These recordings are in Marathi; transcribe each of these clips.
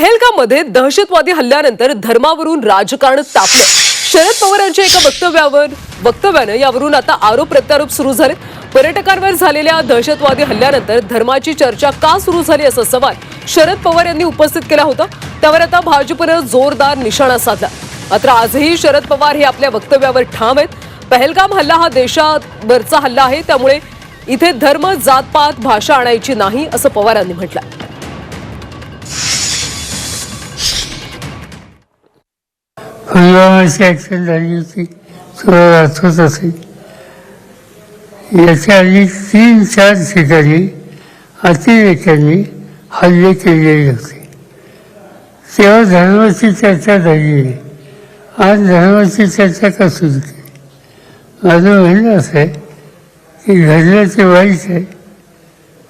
पहेलगाममध्ये दहशतवादी हल्ल्यानंतर धर्मावरून राजकारण तापलं. शरद पवार यांच्या एका वक्तव्यावर वक्तव्यानं यावरून आता आरोप प्रत्यारोप सुरू झाले पर्यटकांवर झालेल्या दहशतवादी हल्ल्यानंतर धर्माची चर्चा का सुरू झाली असा सवाल शरद पवार यांनी उपस्थित केला होता. त्यावर आता भाजपनं जोरदार निशाणा साधला. मात्र आजही शरद पवार हे आपल्या वक्तव्यावर ठाम आहेत. पहलगाम हल्ला हा देशावरचा हल्ला आहे. त्यामुळे इथे धर्म जातपात भाषा आणायची नाही असं पवारांनी म्हटलं पुलवामाची ॲक्शन झाली होती सुरुवात आठवत असेल. याच्या आधी तीन चार ठिकाणी अतिरेक्यांनी हल्ले केलेले होते. तेव्हा धर्माची चर्चा झाली नाही. आज धर्माची चर्चा का सुरू केली? माझं म्हणणं असं आहे की घडलं ते वाईट आहे.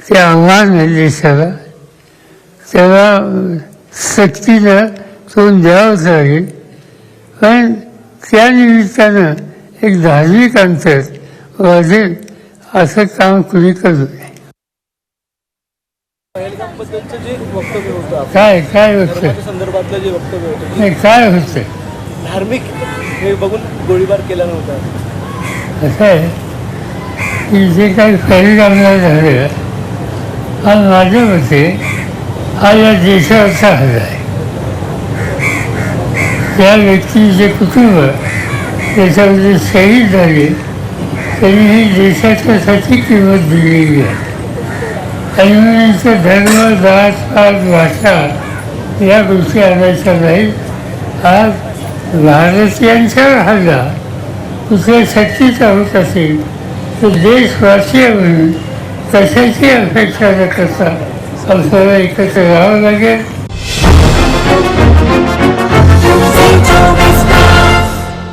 ते आव्हान आहे देशाला त्याला सक्तीला तोंड द्यावंच लागेल. पण त्या निमित्तानं एक धार्मिक अंतर वाढेल असं काम कुणी करू नये. काय काय होतं? धर्माच्या संदर्भातलं जे वक्तव्य होतं नाही काय होतं? धार्मिक हे बघून गोळीबार केला नव्हता. असं आहे. की जे काही परिणामला झालं हा माझ्या मते हा या देशावरचा हल्ला आहे. त्या व्यक्तीचे कुटुंब त्याच्यामध्ये शहीद झाले त्यांनी ही देशाच्यासाठी किंमत दिलेली आहे. आणि म्हणून धर्म जात पात भाषा या गोष्टी आणायच्या नाहीत. आज भारतीयांच्यावर हल्ला कुठल्या शक्तीचा होत असेल तर देशवासीय म्हणून कशाची अपेक्षा न करता आपल्याला एकत्र राहावं लागेल?